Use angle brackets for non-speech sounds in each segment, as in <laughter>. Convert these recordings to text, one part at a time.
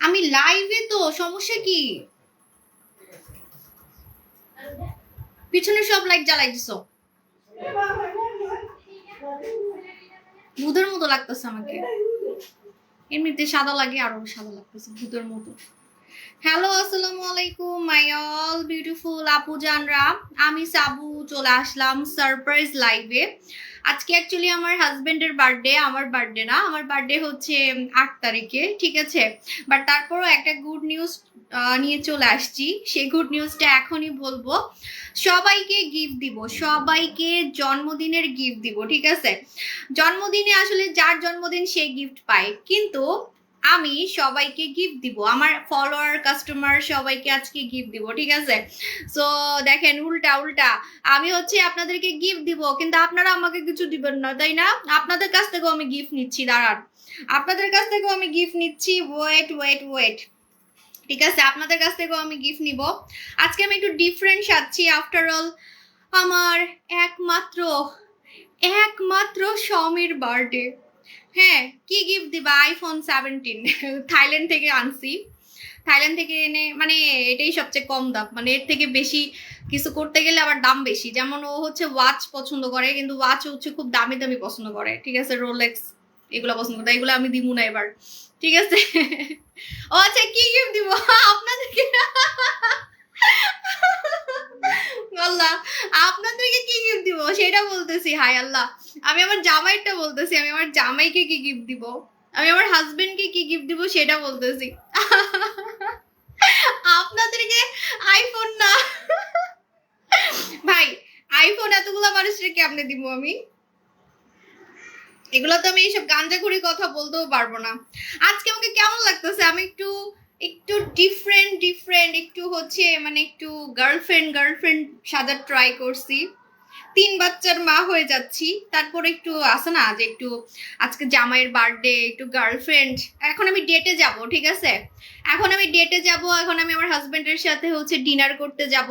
আমি লাইভে তো, সমস্যা কি? পিছনে সব লাইট জ্বালাই দিছো ভূতের মতো লাগতেছে আমাকে। এমনিতে সাদা লাগে, আরও সাদা লাগতেছে, ভূতের মতো। হ্যালো আসসালামু আলাইকুম মাই অল বিউটিফুল আপু জানরা আমি সাবু চলে আসলাম সারপ্রাইজ লাইভে আজকে অ্যাকচুয়ালি আমার হাজব্যান্ডের বার্থডে আমার বার্থডে না, আমার বার্থডে হচ্ছে আট তারিখে, ঠিক আছে? বাট তারপরও একটা গুড নিউজ নিয়ে চলে আসছি। সেই গুড নিউজটা এখনই বলব। সবাইকে গিফট দিব, সবাইকে জন্মদিনের গিফট দিব, ঠিক আছে? জন্মদিনে আসলে যার জন্মদিন সে গিফট পায়। কিন্তু আমি সবাইকে গিফট দিব। আমার ফলোয়ার কাস্টমার সবাইকে আজকে গিফট দিব, ঠিক আছে? সো দেখেন, উল্টা উল্টা। আমি হচ্ছে আপনাদেরকে গিফট দিব, কিন্তু আপনারা আমাকে কিছু দিবেন না, তাই না? আপনাদের কাছ থেকেও আমি গিফট নিচ্ছি, দাঁড়ান। আপনাদের কাছ থেকেও আমি গিফট নিচ্ছি ওয়েট ওয়েট ওয়েট ঠিক আছে, আপনাদের কাছ থেকেও আমি গিফট নিব। আজকে আমি একটু ডিফারেন্ট সাজছি আফটার অল আমার একমাত্র একমাত্র স্বামীর বার্থডে হ্যাঁ কি গিফট দিবা? আইফোন সেভেন্টিন থাইল্যান্ড থেকে আনছি। থাইল্যান্ড থেকে এনে মানে এটাই সবচেয়ে কম দাম। মানে এর থেকে বেশি কিছু করতে গেলে আবার দাম বেশি। যেমন ও হচ্ছে ওয়াচ পছন্দ করে, কিন্তু ওয়াচ হচ্ছে খুব দামি দামি পছন্দ করে। ঠিক আছে রোলেক্স এগুলো পছন্দ করে, এগুলো আমি দিব না এবার। ঠিক আছে? <laughs> ও আচ্ছা কি গিফট দিব? <laughs> আপনাদেরকে। আল্লাহ, আপনাদেরকে কি গিফট দিব? সেটা বলতেছি হাই আল্লাহ। আমি আমার জামাইটা বলতেছি, আমি আমার জামাইকে কি গিফট দিব? আমি আমার হাজবেন্ডকে কি গিফট দিব সেটা বলতেছি। আপনাদেরকে আইফোন না। ভাই আইফোন এতগুলো মানুষের কেমনে দিব আমি? এগুলো তো আমি এইসব গাঞ্জাখুরি কথা বলতেও পারব না। আজকে আমাকে কেমন লাগতেছে? আমি একটু একটু ডিফারেন্ট ডিফারেন্ট একটু হচ্ছে মানে একটু গার্লফ্রেন্ড গার্লফ্রেন্ড সাজার ট্রাই করছি। তিন বাচ্চার মা হয়ে যাচ্ছি। তারপর একটু আছে না যে একটু আজকে জামাইয়ের বার্থডে একটু গার্লফ্রেন্ড এখন আমি ডেটে যাব, ঠিক আছে? এখন আমি ডেটে যাব, এখন আমি আমার হাজবেন্ডের সাথে হচ্ছে ডিনার করতে যাব।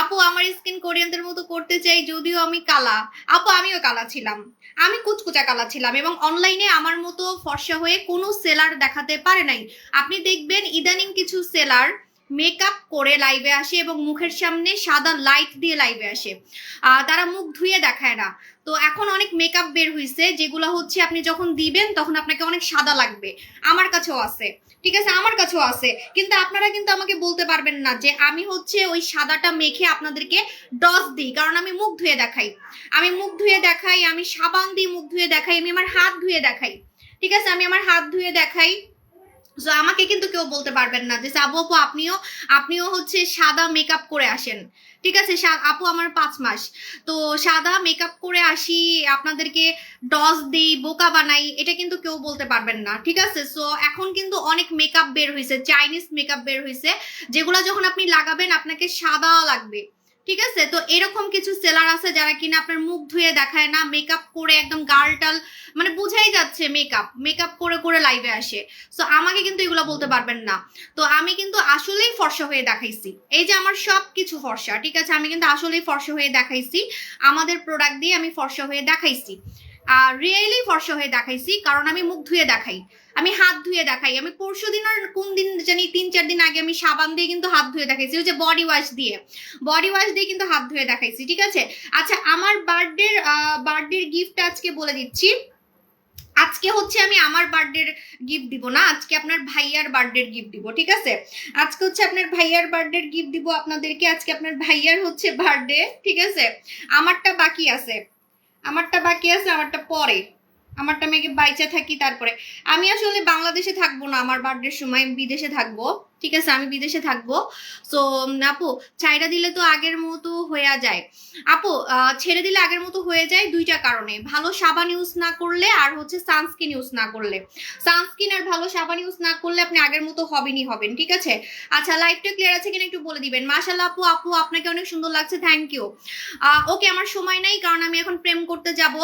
আপু, আমার স্কিন কোরিয়ানদের মতো করতে চাই, যদিও আমি কালা। আপু, আমিও কালা ছিলাম। আমি কুচকুচা কালা ছিলাম এবং অনলাইনে আমার মতো ফর্সা হয়ে কোনো সেলার দেখাতে পারে নাই। আপনি দেখবেন ইদানিং কিছু সেলার মেকআপ করে লাইভে আসে এবং মুখের সামনে সাদা লাইট দিয়ে লাইভে আসে। তারা মুখ ধুয়ে দেখায় না। তো এখন অনেক মেকআপ বের হয়েছে যেগুলো হচ্ছে আপনি যখন দিবেন তখন আপনাকে অনেক সাদা লাগবে। আমার কাছেও আছে। ঠিক আছে? আমার কাছেও আছে। কিন্তু আপনারা কিন্তু আমাকে বলতে পারবেন না যে আমি হচ্ছে ওই সাদাটা মেখে আপনাদেরকে ডস দিই, কারণ আমি মুখ ধুয়ে দেখাই। আমি মুখ ধুয়ে দেখাই, আমি সাবান দিয়ে মুখ ধুয়ে দেখাই, আমি আমার হাত ধুয়ে দেখাই। ঠিক আছে? আমি আমার হাত ধুয়ে দেখাই। তো আমাকে কিন্তু কেউ বলতে পারবেন না যে, সাবু আপু, আপনিও আপনিও হচ্ছে সাদা মেকআপ করে আসেন। ঠিক আছে? আপু আমার পাঁচ মাস। তো সাদা মেকআপ করে আসি, আপনাদেরকে ডস দিই, বোকা বানাই, এটা কিন্তু কেউ বলতে পারবেন না। ঠিক আছে? সো এখন কিন্তু অনেক মেকআপ বের হয়েছে চাইনিজ মেকআপ বের হয়েছে যেগুলো যখন আপনি লাগাবেন, আপনাকে সাদা লাগবে। ঠিক আছে? তো এরকম কিছু সেলার আছে যারা কিনা আপনার মুখ ধুয়ে দেখায় না মেকআপ করে একদম গালটাল মানে বুঝাই যাচ্ছে মেকআপ মেকআপ করে করে লাইভে আসে। সো আমাকে কিন্তু এগুলো বলতে পারবেন না। তো আমি কিন্তু আসলেই ফর্সা হয়ে দেখাইছি। এই যে আমার সব কিছু ফর্সা, ঠিক আছে? আমি কিন্তু আসলেই ফর্সা হয়ে দেখাইছি। আমাদের প্রোডাক্ট দিয়ে আমি ফর্সা হয়ে দেখাইছি। রিয়েলি ফর্সা হয়ে দেখাইছি, কারণ আমি মুখ ধুয়ে দেখাই। আমি হাত ধুয়ে দেখাই। আমি পরশু দিন আর কোন দিন জানি তিন চার দিন আগে আমি সাবান দিয়ে কিন্তু হাত ধুয়ে দেখাইছি, ওই যে বডি ওয়াশ দিয়ে। বডি ওয়াশ দিয়ে কিন্তু হাত ধুয়ে দেখাইছি, ঠিক আছে? আচ্ছা আমার বার্থডের বার্থডের গিফট আজকে বলে দিচ্ছি। আজকে হচ্ছে আমি আমার বার্থডের গিফট দিব না, আজকে আপনার ভাইয়ার বার্থডের গিফট দিব, ঠিক আছে? আজকে হচ্ছে আপনার ভাইয়ার বার্থডের গিফট দিব আপনাদেরকে, আজকে আপনার ভাইয়ার হচ্ছে বার্থডে ঠিক আছে? আমারটা বাকি আছে। আমারটা বাকি আছে, আমারটা পরে। আমারটা মেয়েকে বাইচা থাকি তারপরে। আমি আসলে বাংলাদেশে থাকব না, আমার বার্থডের সময় বিদেশে থাকব। ঠিক আছে, আমি বিদেশে থাকব। সো আপু ছাইরা দিলে তো আগের মতো হয়ে যায়। আপু ছেড়ে দিলে আগের মতো হয়ে যায় দুইটা কারণে। ভালো সাবান ইউজ না করলে আর হচ্ছে সানস্ক্রিন ইউজ না করলে। সানস্ক্রিন আর ভালো সাবান ইউজ না করলে আপনি আগের মতো হবেনই হবেন, ঠিক আছে? আচ্ছা লাইফটা ক্লিয়ার আছে কিনা একটু বলে দিবেন। মাশাল্লাহ আপু আপু, আপনাকে অনেক সুন্দর লাগছে থ্যাংক ইউ ওকে আমার সময় নাই, কারণ আমি এখন প্রেম করতে যাব।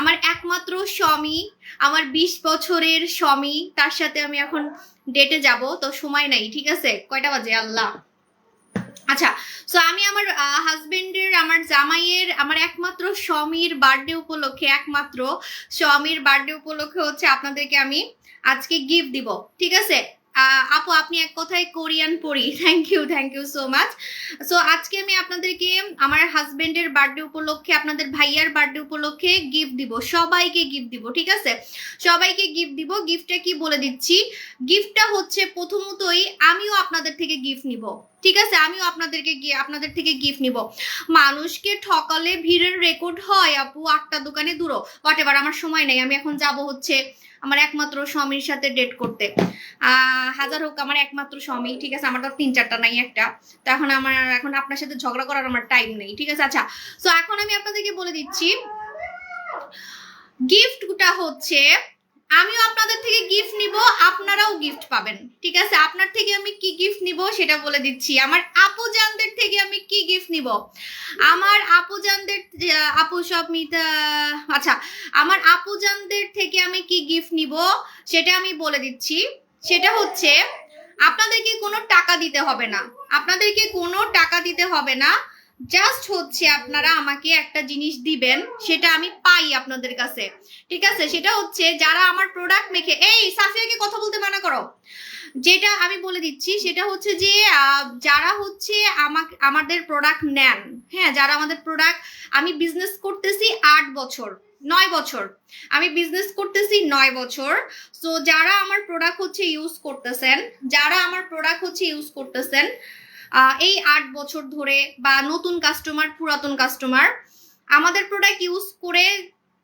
আমার একমাত্র স্বামী, আমার বিশ বছরের স্বামী, তার সাথে আমি এখন ডেটে যাব, তো সময় নাই, ঠিক আছে? কয়টা বাজে? আল্লাহ। আচ্ছা সো আমি আমার হাজবেন্ডের আমার জামাইয়ের, আমার একমাত্র স্বামীর বার্থডে উপলক্ষে, একমাত্র স্বামীর বার্থডে উপলক্ষে হচ্ছে আপনাদেরকে আমি আজকে গিফট দিব, ঠিক আছে? আপু, আপনি এক কথায় কোরিয়ান পড়ি thank you thank you so much so আজকে আমি আপনাদেরকে আমার হাজবেন্ডের বার্থডে উপলক্ষে, আপনাদের ভাইয়ার বার্থডে উপলক্ষে গিফট দিব। সবাইকে গিফট দিব, ঠিক আছে? সবাইকে গিফট দিব। গিফটটা কি বলে দিচ্ছি? গিফটটা হচ্ছে প্রথমতই আমিও আপনাদের থেকে গিফট নিব। ঠিক আছে? আমিও আপনাদেরকে আপনাদের থেকে গিফট নিব। মানুষকে ঠকালে ভিড়ের রেকর্ড হয়, আপু। আটটা দোকানে দূরো। হোয়াট আমার সময় নেই। আমি এখন যাব হচ্ছে আমার একমাত্র স্বামীর সাথে ডেট করতে। হাজার হোক, আমার একমাত্র স্বামী, ঠিক আছে? আমার তো তিন চারটা নাই একটা। তো এখন আমার, এখন আপনার সাথে ঝগড়া করার আমার টাইম নেই, ঠিক আছে? আচ্ছা তো এখন আমি আপনাদেরকে বলে দিচ্ছি গিফটটা হচ্ছে, আমিও আপনাদের থেকে গিফট নিব, আপনারাও গিফট পাবেন, ঠিক আছে? আপনার থেকে আমি কি গিফট নিব সেটা বলে দিচ্ছি। আমার আপুজানদের থেকে আমি কি গিফট নিব? আমার আপুজানদের আপু সব মিতা আচ্ছা আমার আপুজানদের থেকে আমি কি গিফট নিব সেটা আমি বলে দিচ্ছি। সেটা হচ্ছে, আপনাদেরকে কোনো টাকা দিতে হবে না। আপনাদেরকে কোনো টাকা দিতে হবে না। জাস্ট হচ্ছে আপনারা আমাকে একটা জিনিস দিবেন, সেটা আমি পাই আপনাদের কাছে। ঠিক আছে? সেটা হচ্ছে যারা আমার প্রোডাক্ট মেখে এই, সাফিয়াকে কথা বলতে মানা করো। যেটা আমি বলে দিচ্ছি, সেটা হচ্ছে যে যারা হচ্ছে আমাকে আমাদের প্রোডাক্ট নেন হ্যাঁ যারা আমাদের প্রোডাক্ট আমি বিজনেস করতেছি আট বছর। নয় বছর। আমি বিজনেস করতেছি নয় বছর। সো যারা আমার প্রোডাক্ট হচ্ছে ইউজ করতেছেন, যারা আমার প্রোডাক্ট হচ্ছে ইউজ করতেছেন এই আট বছর ধরে বা নতুন কাস্টমার পুরাতন কাস্টমার আমাদের প্রোডাক্ট ইউজ করে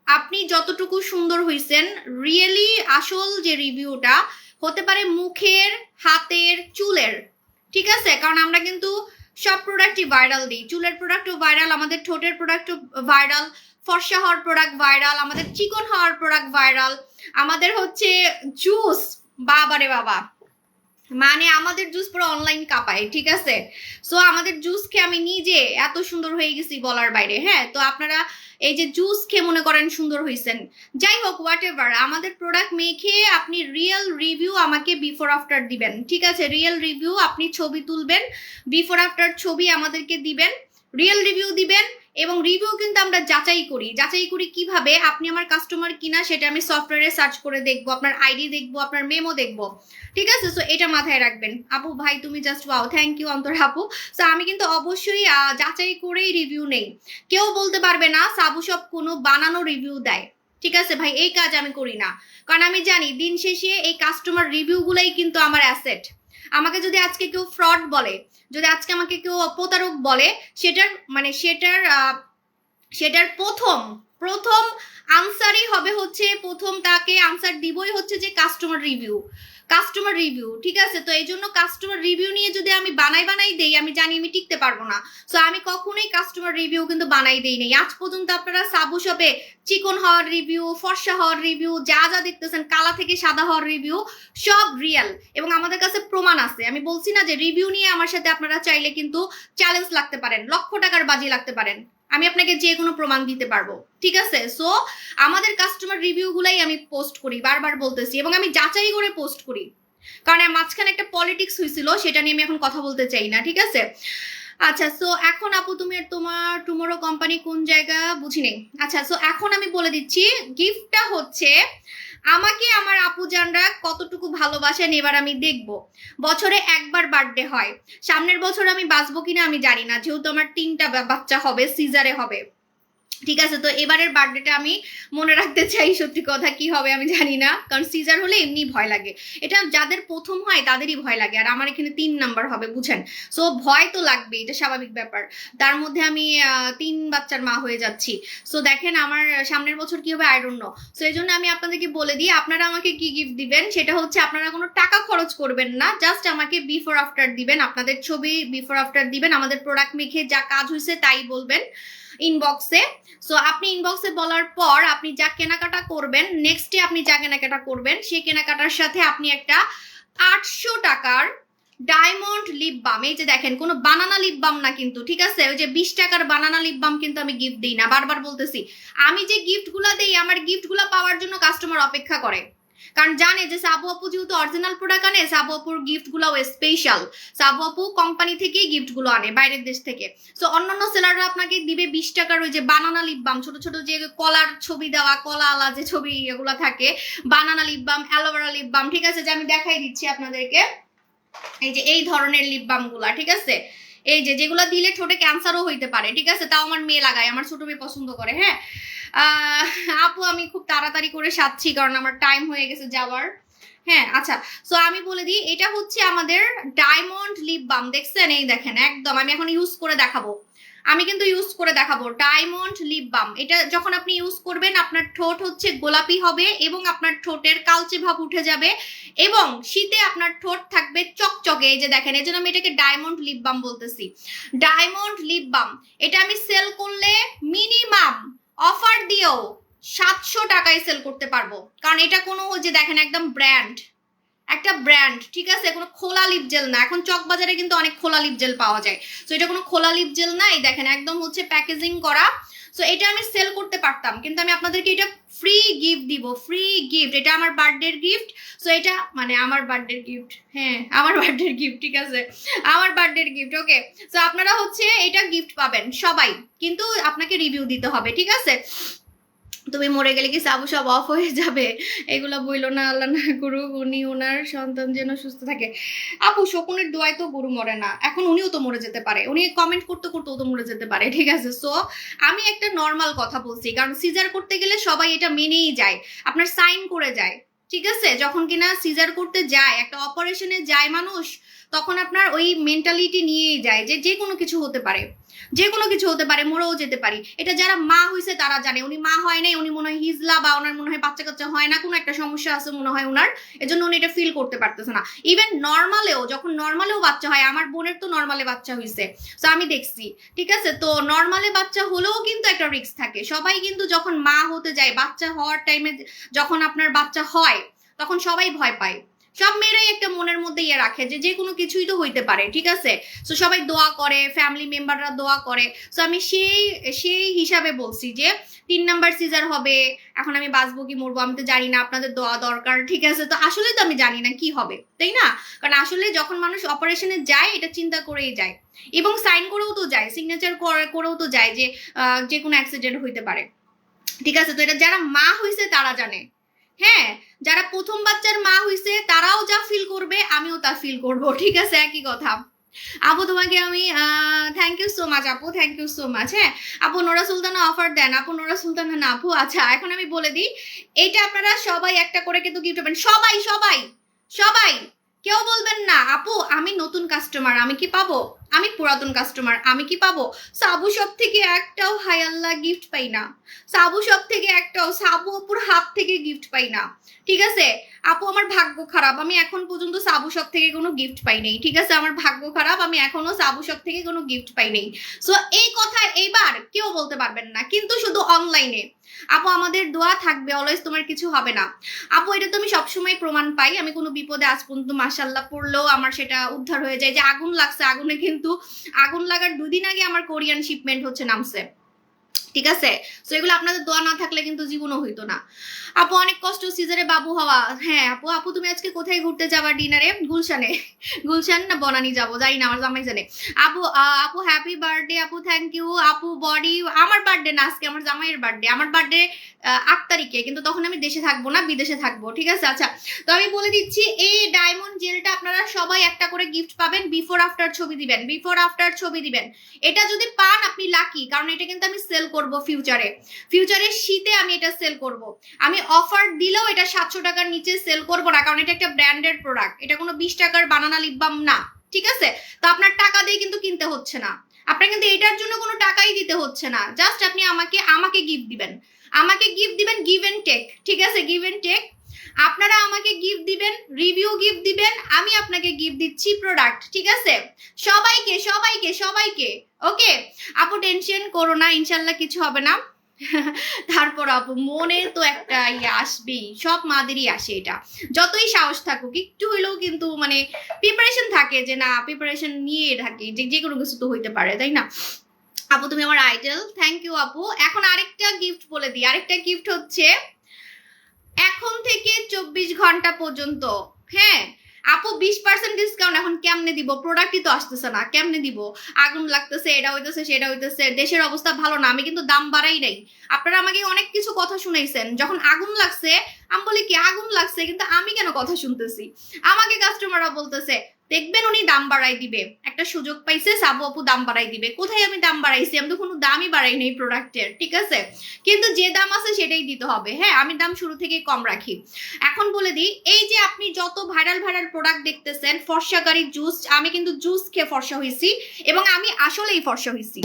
আপনি যতটুকু সুন্দর হইছেন রিয়েলি আসল যে রিভিউটা হতে পারে মুখের, হাতের, চুলের, ঠিক আছে? কারণ আমরা কিন্তু সব প্রোডাক্টই ভাইরাল দিই। চুলের প্রোডাক্টও ভাইরাল আমাদের ঠোঁটের প্রোডাক্টও ভাইরাল ফর্সা হওয়ার প্রোডাক্ট ভাইরাল আমাদের চিকন হওয়ার প্রোডাক্ট ভাইরাল আমাদের হচ্ছে জুস বাবারে বাবা। মানে আমাদের জুস পুরো অনলাইন কাপায়, ঠিক আছে? সো আমাদের জুস খেয়ে আমি নিজে এত সুন্দর হয়ে গেছি বলার বাইরে হ্যাঁ? তো আপনারা এই যে জুস খেয়ে মনে করেন সুন্দর হয়েছেন যাই হোক হোয়াট এভার আমাদের প্রোডাক্ট মেখে আপনি রিয়েল রিভিউ আমাকে বিফোর আফটার দিবেন, ঠিক আছে? রিয়েল রিভিউ আপনি ছবি তুলবেন বিফোর আফটার ছবি আমাদেরকে দিবেন। রিয়েল রিভিউ দিবেন এবং রিভিউ কিন্তু আমরা যাচাই করি। যাচাই করি কীভাবে আপনি আমার কাস্টমার কিনা সেটা আমি সফটওয়্যারে সার্চ করে দেখব, আপনার আইডি দেখব, আপনার মেমো দেখব। ঠিক আছে? সো এটা মাথায় রাখবেন। আপু, ভাই, তুমি জাস্ট ওয়াও থ্যাংক ইউ অন্তর আপু। সো আমি কিন্তু অবশ্যই যাচাই করেই রিভিউ নেই। কেউ বলতে পারবে না, সাবু সব কোনো বানানো রিভিউ দেয়। ঠিক আছে? ভাই, এই কাজ আমি করি না। কারণ আমি জানি, দিন শেষে এই কাস্টমার রিভিউগুলাই কিন্তু আমার অ্যাসেট আমাকে যদি আজকে কেউ ফ্রড বলে যদি আজকে আমাকে কেউ প্রতারক বলে, সেটার মানে সেটার সেটার প্রথম প্রথম আনসারই হবে হচ্ছে, প্রথম তাকে আনসার দিবই হচ্ছে যে কাস্টমার রিভিউ কাস্টমার রিভিউ ঠিক আছে? তো এই জন্য কাস্টমার রিভিউ নিয়ে যদি আমি বানাই বানাই দেই, আমি জানি আমি টিকতে পারব না। সো আমি কখনোই কাস্টমার রিভিউ কিন্তু বানাই দেই নাই। আজ পর্যন্ত আপনারা সাবু শপে চিকন হওয়ার রিভিউ ফর্সা হওয়ার রিভিউ যা যা দেখতেছেন, কালা থেকে সাদা হওয়ার রিভিউ সব রিয়েল এবং আমাদের কাছে প্রমাণ আছে। আমি বলছি না যে রিভিউ নিয়ে আমার সাথে আপনারা চাইলে কিন্তু চ্যালেঞ্জ লাগতে পারেন, লক্ষ টাকার বাজি লাগতে পারেন। আমি আপনাকে যে কোনো প্রমাণ দিতে পারব, ঠিক আছে? সো আমাদের কাস্টমার রিভিউগুলাই আমি পোস্ট করি, বারবার বলতেছি এবং আমি যাচাই করে পোস্ট করি। কারণ মাঝখানে একটা পলিটিক্স হয়েছিল সেটা নিয়ে আমি এখন কথা বলতে চাই না, ঠিক আছে? আচ্ছা সো এখন আপু, তুমি তোমার টুমোরো কোম্পানি কোন জায়গা বুঝি নেই আচ্ছা সো এখন আমি বলে দিচ্ছি গিফটটা হচ্ছে আমাকে আমার আপুজানরা কতটুকু ভালোবাসেন এবার আমি দেখব। বছরে একবার বার্থডে হয়। সামনের বছর আমি বাঁচবো কিনা আমি জানি না, যেহেতু আমার তিনটা বাচ্চা হবে সিজারে হবে। ঠিক আছে, তো এবারের বার্থডেটা আমি মনে রাখতে চাই সত্যি কথা, কি হবে আমি জানি না। কারণ সিজার হলে এমনি ভয় লাগে। এটা যাদের প্রথম হয়, তাদেরই ভয় লাগে। আর আমার এখানে তিন নাম্বার হবে, বুঝেন? সো ভয় তো লাগবে এটা স্বাভাবিক ব্যাপার। তার মধ্যে আমি তিন বাচ্চার মা হয়ে যাচ্ছি। সো দেখেন আমার সামনের বছর কি হবে নো সো এই জন্য আমি আপনাদেরকে বলে দিই, আপনারা আমাকে কি গিফট দিবেন? সেটা হচ্ছে আপনারা কোনো টাকা খরচ করবেন না জাস্ট আমাকে বিফোর আফটার দিবেন, আপনাদের ছবি বিফোর আফটার দিবেন, আমাদের প্রোডাক্ট মেখে যা কাজ হয়েছে তাই বলবেন ইনবক্সে সো আপনি ইনবক্সে বলার পর আপনি যা কেনাকাটা করবেন নেক্সট ডে আপনি যা কেনাকাটা করবেন, সেই কেনাকাটার সাথে আপনি একটা আটশো টাকার ডায়মন্ড লিপ বাম এই যে দেখেন, কোনো বানানা লিপ বাম না কিন্তু, ঠিক আছে? ওই যে বিশ টাকার বানানা লিপ বাম কিন্তু আমি গিফট দিই না, বারবার বলতেছি। আমি যে গিফটগুলো দিই, আমার গিফটগুলো পাওয়ার জন্য কাস্টমার অপেক্ষা করে। কারণ জানে যে সাবু আপু যেহেতু অরিজিনাল প্রোডাক্ট আনে সাবু আপুর গিফটগুলো স্পেশাল সাবু আপু কোম্পানি থেকেই গিফটগুলো আনে, বাইরের দেশ থেকে। সো অন্যান্য সেলাররা আপনাকে দিবে বিশ টাকার ওই যে বানানা লিপ বাম ছোট ছোট যে কলার ছবি দেওয়া, কলা আলা যে ছবি এগুলো থাকে। Banana lip balm aloe vera lip balm ঠিক আছে? যে আমি দেখাই দিচ্ছি আপনাদেরকে। এই যে এই ধরনের লিপ বামগুলা, ঠিক আছে? এই যে, যেগুলো দিলে ঠোঁটে ক্যান্সারও হইতে পারে, ঠিক আছে? তাও আমার মেয়ে লাগায়, আমার ছোট মেয়ে পছন্দ করে হ্যাঁ? আপু, আমি খুব তাড়াতাড়ি করে সাচ্ছি কারণ আমার টাইম হয়ে গেছে যাওয়ার হ্যাঁ? আচ্ছা সো আমি বলে দিই, এটা হচ্ছে আমাদের ডায়মন্ড লিপ বাম দেখছেন? এই দেখেন, একদম, আমি এখন ইউজ করে দেখাবো। আমি কিন্তু ইউজ করে দেখাবো। ডায়মন্ড লিপ বাম এটা যখন আপনি ইউজ করবেন, আপনার ঠোঁট হচ্ছে গোলাপি হবে এবং আপনার ঠোঁটের কালচে ভাব উঠে যাবে এবং শীতে আপনার ঠোঁট থাকবে চকচকে। এই যে দেখেন, এই জন্য আমি এটাকে ডায়মন্ড লিপ বাম বলতেছি। ডায়মন্ড লিপ বাম এটা আমি সেল করলে মিনিমাম অফার দিয়েও সাতশো টাকায় সেল করতে পারব। কারণ এটা কোনো যে দেখেন একদম ব্র্যান্ড একটা ব্র্যান্ড ঠিক আছে? কোনো খোলা লিপ জেল না। এখন চক বাজারে কিন্তু অনেক খোলা লিপ জেল পাওয়া যায়। তো এটা কোনো খোলা লিপ জেল না। এই দেখেন, একদম হচ্ছে প্যাকেজিং করা। সো এটা আমি সেল করতে পারতাম। কিন্তু আমি আপনাদেরকে এটা ফ্রি গিফট দিব। ফ্রি গিফট এটা আমার বার্থডের গিফট সো এটা মানে আমার বার্থডের গিফট হ্যাঁ আমার বার্থডের গিফট ঠিক আছে? আমার বার্থডের গিফট ওকে সো আপনারা হচ্ছে এটা গিফট পাবেন সবাই। কিন্তু আপনাকে রিভিউ দিতে হবে, ঠিক আছে? তুমি মরে গেলে কি সাবু সব অফ হয়ে যাবে? এগুলো বইলো না, আল্লাহ না গুরু উনি ওনার সন্তান যেন সুস্থ থাকে। আপু, শকুনের দোয়ায় তো গরু মরে না। এখন উনিও তো মরে যেতে পারে। উনি কমেন্ট করতে করতেও তো মরে যেতে পারে, ঠিক আছে? সো আমি একটা নর্মাল কথা বলছি, কারণ সিজার করতে গেলে সবাই এটা মেনেই যায়। আপনার সাইন করে যায়, ঠিক আছে? যখন কিনা সিজার করতে যায়, একটা অপারেশনে যায় মানুষ তখন আপনার ওই মেন্টালিটি নিয়েই যায় যে যে কোনো কিছু হতে পারে। যে কোনো কিছু হতে পারে, মরেও যেতে পারি। এটা যারা মা হয়েছে তারা জানে। উনি মা হয় নাই, উনি মনে হয় হিজলা বা ওনার মনে হয় বাচ্চা কাচ্চা হয় না, কোনো একটা সমস্যা আছে মনে হয় ওনার এজন্য উনি এটা ফিল করতে পারতেছে না। ইভেন নর্মালেও যখন নর্মালেও বাচ্চা হয়, আমার বোনের তো নর্মালে বাচ্চা হয়েছে তো আমি দেখছি, ঠিক আছে? তো নর্মালে বাচ্চা হলেও কিন্তু একটা রিস্ক থাকে। সবাই কিন্তু যখন মা হতে যায়, বাচ্চা হওয়ার টাইমে যখন আপনার বাচ্চা হয়, তখন সবাই ভয় পায়। সব মেয়েরাই একটা মনের মধ্যে ইয়ে রাখে যে যে কোনো কিছুই তো হইতে পারে, ঠিক আছে? সো সবাই দোয়া করে ফ্যামিলি মেম্বাররা দোয়া করে। সো আমি সেই সেই হিসাবে বলছি যে তিন নাম্বার সিজার হবে, এখন আমি বাঁচবো কি মরবো আমি তো জানি না, আপনাদের দোয়া দরকার, ঠিক আছে? তো আসলে তো আমি জানি না কি হবে, তাই না? কারণ আসলে যখন মানুষ অপারেশনে যায়, এটা চিন্তা করেই যায়। এবং সাইন করেও তো যায় সিগনেচার করেও তো যায় যে যে কোনো অ্যাক্সিডেন্ট হইতে পারে। ঠিক আছে? তো এটা যারা মা হয়েছে তারা জানে। হ্যাঁ যারা প্রথম বাচ্চার মা হইছে, তারাও যা ফিল করবে, আমিও তা ফিল করব, ঠিক আছে? একই কথা। আপু তোমাকে আমি থ্যাংক ইউ সো মাচ আপু থ্যাংক ইউ সো মাচ হ্যাঁ? আপু, নোরা সুলতানা অফার দেন। আপু, নোরা সুলতানা না, আপু আচ্ছা এখন আমি বলে দিই এটা আপনারা সবাই একটা করে কিন্তু গিফট পাবেন। সবাই সবাই সবাই, কেউ বলবেন না, আপু, আমি নতুন কাস্টমার আমি কি পাবো? আমি পুরাতন কাস্টমার আমি কি পাবো? সাবু সব থেকে একটাও হাই আল্লাহ গিফট পাই না। সাবু সব থেকে একটাও, সাবু আপুর হাত থেকে গিফট পাই না। ঠিক আছে? আপু আমার ভাগ্য খারাপ, আমি এখন পর্যন্ত সাবু শপ থেকে কোনো গিফট পাই নাই। ঠিক আছে? আমার ভাগ্য খারাপ, আমি এখনও সাবু শপ থেকে কোনো গিফট পাই নাই। সো এই কথা এইবার কেউ বলতে পারবেন না, কিন্তু শুধু অনলাইনে আপু, আমাদের দোয়া থাকবে অলওয়েজ তোমার কিছু হবে না। আপু, এটা তো আমি সবসময় প্রমাণ পাই, আমি কোনো বিপদে আজ পর্যন্ত মাসাল্লাহ পড়লেও আমার সেটা উদ্ধার হয়ে যায় যে আগুন লাগছে, আগুনে কিন্তু আগুন লাগার দুদিন আগে আমার কোরিয়ান শিপমেন্ট হচ্ছে নামছে। ঠিক আছে? তো এগুলো আপনাদের দোয়া না থাকলে কিন্তু জীবনও হইতো না। আপু, অনেক কষ্ট, সিজারে বাবু হওয়া। হ্যাঁ আপু আপু, তুমি আজকে কোথায় ঘুরতে যাবা ডিনারে? গুলশানে। <laughs> গুলশান না বনানি যাব? জানি না, আমার জামাই জানে। আপু আপু হ্যাপি বার্থডে আপু থ্যাংক ইউ আপু বডি আমার বার্থডে না, আজকে আমার জামাইয়ের বার্থডে আমার বার্থডে আট তারিখে, কিন্তু তখন আমি দেশে থাকব না, বিদেশে থাকব, ঠিক আছে? আচ্ছা তো আমি বলে দিচ্ছি, এই ডায়মন্ড জেলটা আপনারা সবাই একটা করে গিফট পাবেন বিফোর আফটার ছবি দিবেন বিফোর আফটার ছবি দিবেন। এটা যদি পান আপনি লাকি কারণ এটা কিন্তু আমি সেল করব ফিউচারে ফিউচারে শীতে আমি এটা সেল করব। আমি অফার দিলেও এটা সাতশো টাকার নিচে সেল করব না, কারণ এটা একটা ব্র্যান্ডেড প্রোডাক্ট এটা কোনো বিশ টাকার বানানা লিপবাম না, ঠিক আছে? তো আপনার টাকা দিয়ে কিন্তু কিনতে হচ্ছে না। আপনার কিন্তু এটার জন্য কোনো টাকাই দিতে হচ্ছে না। জাস্ট আপনি আমাকে আমাকে গিফট দিবেন। আমাকে গিফট দিবেন গিভ এন্ড টেক ঠিক আছে? গিভ এন্ড টেক আপনারা আমাকে গিফট দিবেন রিভিউ গিফট দিবেন, আমি আপনাকে গিফট দিচ্ছি প্রোডাক্ট ঠিক আছে? সবাইকে সবাইকে সবাইকে ওকে আপু টেনশন করো না, ইনশাল্লাহ কিছু হবে না। তারপর আপু, মনে তো একটা ইয়ে আসবেই, সব মাদেরই আসে এটা। যতই সাহস থাকুক, একটু হইলেও কিন্তু মানে প্রিপারেশন থাকে যে না প্রিপারেশন নিয়ে থাকে, যে যে কোনো কিছু তো হইতে পারে, তাই না? আপু, তুমি আমার আইডল থ্যাংক ইউ আপু। এখন আরেকটা গিফট বলে দিই, আরেকটা গিফট হচ্ছে, এখন থেকে চব্বিশ ঘণ্টা পর্যন্ত হ্যাঁ? আপু বিশ পার্সেন্ট ডিসকাউন্ট এখন কেমনে দিব? প্রোডাক্টই তো আসতেছে না, কেমনে দিব? আগুন লাগতেছে, এটা হইতেছে, সেটা হইতেছে, দেশের অবস্থা ভালো না, আমি কিন্তু দাম বাড়াই নাই। আপনারা আমাকে অনেক কিছু কথা শুনাইছেন, যখন আগুন লাগছে, আমি বলি কি, আগুন লাগছে, কিন্তু আমি কেন কথা শুনতেছি? আমাকে কাস্টমাররা বলতেছে দেখবেন উনি দাম বাড়াই দিবে। একটা সুযোগ পাইছে, সাবু আপু দাম বাড়াই দিবে। কোথায় আমি দাম বাড়াইছি? আমি তো কোনো দামই বাড়াই নেই প্রোডাক্টের ঠিক আছে? কিন্তু যে দাম আছে সেটাই দিতে হবে। হ্যাঁ আমি দাম শুরু থেকেই কম রাখি। এখন বলে দিই, এই যে আপনি যত ভাইরাল ভাইরাল প্রোডাক্ট দেখতেছেন ফর্সাকারী জুস আমি কিন্তু জুস খেয়ে ফর্সা হয়েছি এবং আমি আসলেই ফর্সা হয়েছি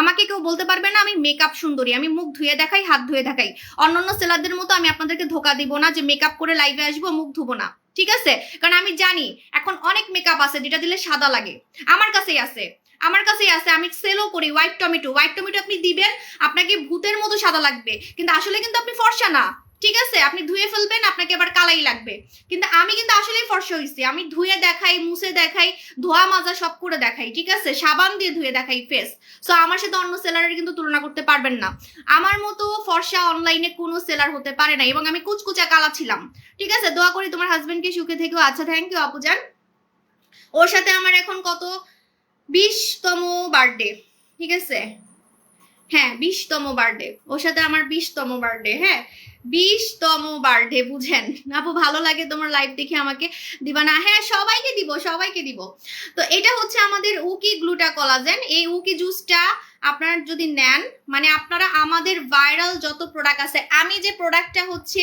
আমাকে কেউ বলতে পারবে না, আমি মেকআপ সুন্দরী, আমি মুখ ধুয়ে দেখাই, হাত ধুয়ে দেখাই। অন্যান্য সেলারদের মতো আমি আপনাদেরকে ধোকা দিব না যে মেকআপ করে লাইভে আসব, মুখ ধুবো না। ঠিক আছে? কারণ আমি জানি এখন অনেক মেকআপ আছে যেটা দিলে সাদা লাগে। আমার কাছেই আছে। আমার কাছেই আছে। আমি সেলও করি হোয়াইট টমেটো হোয়াইট টমেটো আপনি দিবেন, আপনাকে ভূতের মতো সাদা লাগবে। কিন্তু আসলে কিন্তু আপনি ফর্সা না। ঠিক আছে, আপনি ধুয়ে ফেলবেন, আপনাকে আবার কালাই লাগবে। কিন্তু আমি কিন্তু আসলেই ফর্সা হয়েছি আমি ধুয়ে দেখাই, মুছে দেখাই, ধোয়া মাজা সব করে দেখাই, ঠিক আছে? সাবান দিয়ে ধুয়ে দেখাই ফেস সো আমার সাথে অন্য সেলারের কিন্তু তুলনা করতে পারবেন না। আমার মতো ফর্সা অনলাইনে কোনো সেলার হতে পারে না এবং আমি কুচকুচা কালা ছিলাম। ঠিক আছে? দোয়া করি তোমার হাজবেন্ডকে সুখে থেকেও। আচ্ছা থ্যাংক ইউ আপুজান। ওর সাথে আমার এখন কত? বিশতম বার্থডে ঠিক আছে? হ্যাঁ বিশতম বার্থডে ওর সাথে আমার বিশতম বার্থডে হ্যাঁ? বিশতম বার্থডে বুঝেন? আপু, ভালো লাগে তোমার লাইভ দেখে আমাকে দিবা না। হ্যাঁ সবাইকে দিব সবাইকে দিব। তো এটা হচ্ছে আমাদের উকি গ্লুটা কলাজেন এই উকি জুসটা আপনারা যদি নেন মানে আপনারা আমাদের ভাইরাল যত প্রোডাক্ট আছে, আমি যে প্রোডাক্টটা হচ্ছে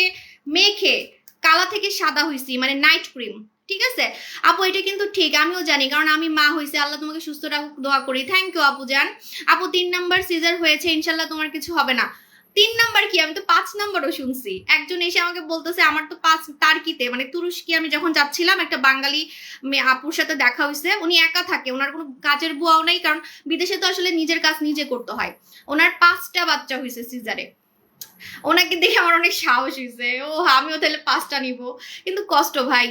মেখে, কালা থেকে সাদা হয়েছি মানে নাইট ক্রিম ঠিক আছে? আপু, এটা কিন্তু ঠিক, আমিও জানি, কারণ আমি মা হয়েছে আল্লাহ তোমাকে সুস্থ রাখুক, দোয়া করি। থ্যাংক ইউ আপু, জান। আপু, তিন নাম্বার সিজার হয়েছে ইনশাল্লাহ তোমার কিছু হবে না। তিন নাম্বার কি? আমি তো পাঁচ নাম্বারও শুনছি। একজন এসে আমাকে বলতেছে, আমার তো পাঁচ তার্কিতে মানে তুরস্কি, আমি যখন যাচ্ছিলাম, একটা বাঙালি আপুর সাথে দেখা হয়েছে। উনি একা থাকে, ওনার কোনো কাজের বুয়াও নাই, কারণ বিদেশে তো আসলে নিজের কাজ নিজে করতে হয়। ওনার পাঁচটা বাচ্চা হয়েছে সিজারে। ওনাকে দেখে আমার অনেক সাহস হয়েছে। ও আমিও তাহলে পাঁচটা নিব। কিন্তু কষ্ট ভাই।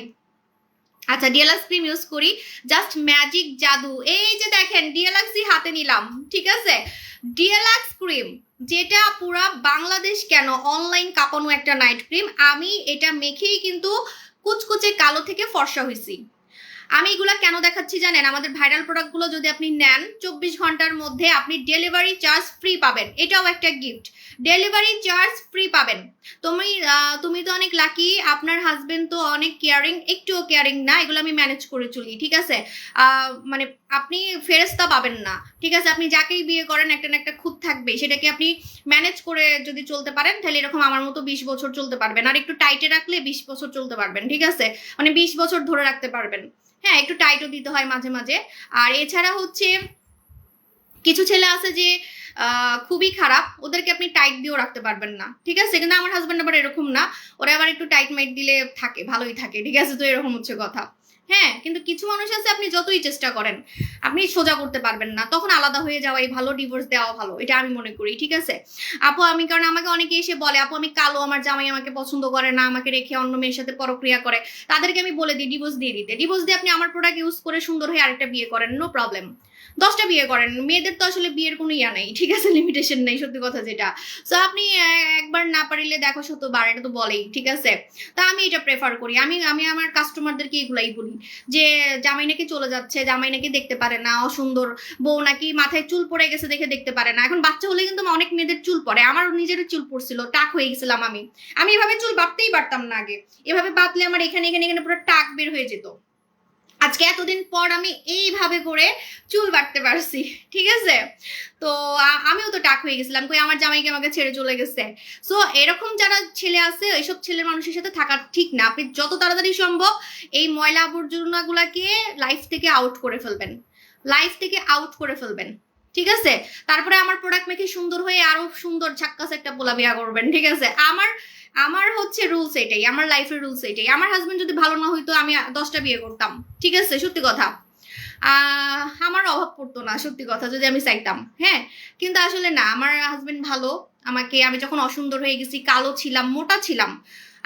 আচ্ছা D L X cream use করি। জাস্ট ম্যাজিক জাদু। এই যে দেখেন, ডিএলএক্সই হাতে নিলাম, ঠিক আছে? D L X cream. যেটা পুরা বাংলাদেশ কেন? অনলাইন কাঁপানো একটা নাইট ক্রিম আমি এটা মেখেই কিন্তু কুচকুচে কালো থেকে ফর্সা হয়েছি আমি এগুলা কেন দেখাচ্ছি জানেন? আমাদের ভাইরাল প্রোডাক্টগুলো যদি আপনি নেন, চব্বিশ ঘণ্টার মধ্যে আপনি ডেলিভারি চার্জ ফ্রি পাবেন। এটাও একটা গিফট ডেলিভারি চার্জ ফ্রি পাবেন। তুমি তুমি তো অনেক লাকি আপনার হাজবেন্ড তো অনেক কেয়ারিং একটুও কেয়ারিং না। এগুলো আমি ম্যানেজ করে চলি, ঠিক আছে? মানে আপনি ফেরস্তা পাবেন না। ঠিক আছে, আপনি যাকেই বিয়ে করেন, একটা না একটা খুঁত থাকবে সেটাকে আপনি ম্যানেজ করে যদি চলতে পারেন, তাহলে এরকম আমার মতো বিশ বছর চলতে পারবেন। আর একটু টাইটে রাখলে বিশ বছর চলতে পারবেন, ঠিক আছে? মানে বিশ বছর ধরে রাখতে পারবেন। হ্যাঁ একটু টাইটও দিতে হয় মাঝে মাঝে। আর এছাড়া হচ্ছে কিছু ছেলে আছে যে খুবই খারাপ, ওদেরকে আপনি টাইট দিয়েও রাখতে পারবেন না, ঠিক আছে? কিন্তু আমার হাজব্যান্ড আবার এরকম না, ওরা আবার একটু টাইট মাইট দিলে থাকে, ভালোই থাকে, ঠিক আছে? তো এরকম হচ্ছে কথা। হ্যাঁ কিন্তু কিছু মানুষ আছে আপনি যতই চেষ্টা করেন, আপনি সোজা করতে পারবেন না। তখন আলাদা হয়ে যাওয়াই ভালো ডিভোর্স দেওয়া ভালো, এটা আমি মনে করি, ঠিক আছে? আপু, আমি, কারণ আমাকে অনেকে এসে বলে, আপু, আমি কালো, আমার জামাই আমাকে পছন্দ করে না, আমাকে রেখে অন্য মেয়ের সাথে পরক্রিয়া করে। তাদেরকে আমি বলে দিই ডিভোর্স দিয়ে দিতে। ডিভোর্স দিয়ে আপনি আমার প্রোডাক্ট ইউজ করে সুন্দর হয়ে আরেকটা বিয়ে করেন নো প্রবলেম দশটা বিয়ে করেন, মেয়েদের তো আসলে বিয়ের কোনো ইয়া নেই, ঠিক আছে লিমিটেশন নেই, সত্যি কথা যেটা। সো আপনি একবার না পারিলে দেখো শতবার, এটা তো বলেই, ঠিক আছে? তা আমি এটা প্রেফার করি, আমি আমি আমার কাস্টমারদেরকে এগুলাই বলি, যে জামাই নাকি চলে যাচ্ছে, জামাই নাকি দেখতে পারে না, অসুন্দর, বউ নাকি মাথায় চুল পড়ে গেছে দেখে দেখতে পারে না। এখন বাচ্চা হলে কিন্তু অনেক মেয়েদের চুল পড়ে, আমার নিজেরও চুল পড়ছিল, টাক হয়ে গেছিলাম আমি। আমি এভাবে চুল বাঁধতেই পারতাম না আগে, এভাবে বাঁধলে আমার এখানে এখানে এখানে পুরো টাক বের হয়ে যেত। আজকে এতদিন পর আমি এইভাবে করে চুল বাড়তে পারছি, ঠিক আছে? তো আমিও তো টাক হয়ে গেছিলাম, কই আমার জামাইকে আমাকে ছেড়ে চলে গেছে। সো এরকম যারা ছেলে আছে এইসব ছেলের মানুষের সাথে থাকা ঠিক না। আপনি যত তাড়াতাড়ি সম্ভব এই ময়লা আবর্জনাগুলাকে লাইফ থেকে আউট করে ফেলবেন। লাইফ থেকে আউট করে ফেলবেন, ঠিক আছে? তারপরে আমার প্রোডাক্ট মেখে সুন্দর হয়ে আরও সুন্দর ঝাক্কাস একটা পোলা বিয়া করবেন ঠিক আছে? আমার আমার হচ্ছে রুলস এটাই, আমার লাইফের রুলস এটাই। আমার হাজবেন্ড যদি ভালো না হইতো, আমি দশটা বিয়ে করতাম। ঠিক আছে, সত্যি কথা। আমার অভাব পড়তো না, সত্যি কথা, যদি আমি চাইতাম। হ্যাঁ কিন্তু আসলে না, আমার হাজবেন্ড ভালো। আমাকে, আমি যখন অসুন্দর হয়ে গেছি, কালো ছিলাম, মোটা ছিলাম।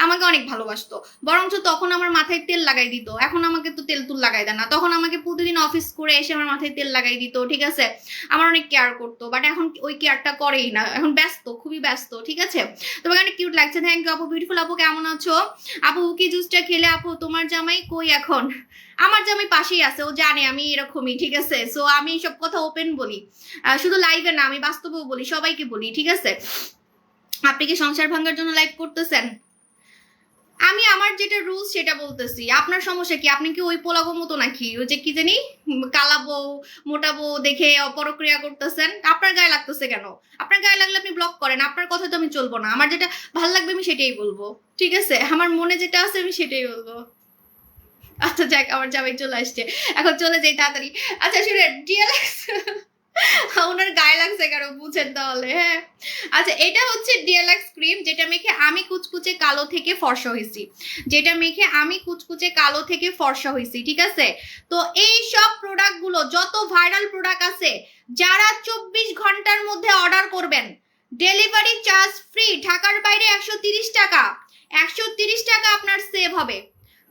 আমাকে অনেক ভালোবাসতো। বরঞ্চ তখন আমার মাথায় তেল লাগাই দিত। এখন আমাকে তো তেল তুল লাগাই দেয় না। তখন আমাকে প্রতিদিন অফিস করে এসে আমার মাথায় তেল লাগাই দিত, ঠিক আছে? আমার অনেক কেয়ার করতো বাট এখন ওই কেয়ারটা করেই না। এখন ব্যস্ত, খুবই ব্যস্ত, ঠিক আছে? তোমাকে অনেক কিউট লাগছে। থ্যাংক ইউ আপু। বিউটিফুল আপু, কেমন আছো? আপু উকি জুসটা খেলে আপু, তোমার জামাই কই এখন? আমার জামাই পাশেই আছে, ও জানে আমি এরকমই, ঠিক আছে? সো আমি সব কথা ওপেন বলি। শুধু লাইভে না, আমি বাস্তবেও বলি, সবাইকে বলি, ঠিক আছে? আপনি কি সংসার ভাঙার জন্য লাইভ করতেছেন? আমি আমার যেটা রুলস সেটা বলতেছি। আপনার সমস্যা কি? আপনি কি ওই পোলাগো মতো নাকি? ওই যে কি জানি উম, কালা বউ মোটা বউ দেখে অপরক্রিয়া করতেছেন। আপনার গায়ে লাগতেছে কেন? আপনার গায়ে লাগলে আপনি ব্লক করেন। আপনার কথা তো আমি চলবো না। আমার যেটা ভালো লাগবে আমি সেটাই বলব। ঠিক আছে? আমার মনে যেটা আছে আমি সেটাই বলব। আচ্ছা যাক আমার জামাই চলে আসছে। এখন চলে যাই তাড়াতাড়ি। আচ্ছা শুনে ডিএলএক্স <laughs> ওনার গায়ে লাগছে কেন? বুঝেন তাহলে হ্যাঁ? আচ্ছা এটা হচ্ছে ডিএলএক্স ক্রিম যেটা মেখে আমি কুচকুচে কালো থেকে ফর্সা হয়েছি। যেটা মেখে আমি কুচকুচে কালো থেকে ফর্সা হয়েছি, ঠিক আছে? তো এই সব প্রোডাক্টগুলো যত ভাইরাল প্রোডাক্ট আছে, যারা চব্বিশ ঘণ্টার মধ্যে অর্ডার করবেন ডেলিভারি চার্জ ফ্রি ঢাকার বাইরে একশো টাকা। একশো টাকা আপনার সেভ হবে।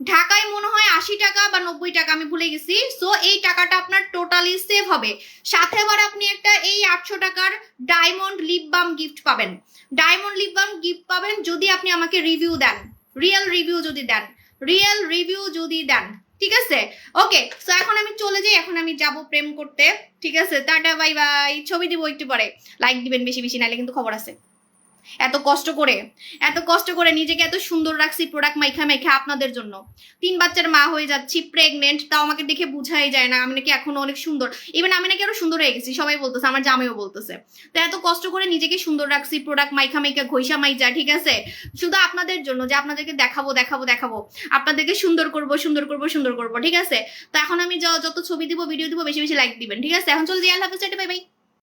ঢাকায় মনে হয় আশি টাকা বা নব্বই টাকা, আমি ভুলে গেছি। সো এই টাকাটা আপনার টোটালি সেভ হবে। সাথে আবার আপনি একটা এই আটশো টাকার ডায়মন্ড লিপ বাম গিফট পাবেন। ডায়মন্ড লিপ বাম গিফট পাবেন যদি আপনি আমাকে রিভিউ দেন। রিয়েল রিভিউ যদি দেন। রিয়েল রিভিউ যদি দেন। ঠিক আছে? ওকে সো এখন আমি চলে যাই, এখন আমি যাব প্রেম করতে। ঠিক আছে? টাটা বাই বাই ছবি দিব একটু পরে। লাইক দিবেন বেশি বেশি, নাহলে কিন্তু খবর আছে। এত কষ্ট করে, এত কষ্ট করে নিজেকে এত সুন্দর রাখছি প্রোডাক্ট মাইখা মাইখা আপনাদের জন্য। তিন বাচ্চার মা হয়ে যাচ্ছি প্রেগনেন্ট তাও আমাকে দেখে বুঝাই যায় না, আমি নাকি এখনও অনেক সুন্দর। ইভেন আমি নাকি আরও সুন্দর হয়ে গেছি, সবাই বলতেছে, আমার জামাইও বলতেছে। তো এত কষ্ট করে নিজেকে সুন্দর রাখছি প্রোডাক্ট মাইখা মাইখা ঘইসা মাইজা, ঠিক আছে? শুধু আপনাদের জন্য যে আপনাদেরকে দেখাবো দেখাবো দেখাবো। আপনাদেরকে সুন্দর করব সুন্দর করব সুন্দর করব, ঠিক আছে? তো এখন আমি যত ছবি দিব ভিডিও দিব, বেশি বেশি লাইক দিবেন, ঠিক আছে? এখন চলে যাই আল্লাহ হাফেজ বাই বাই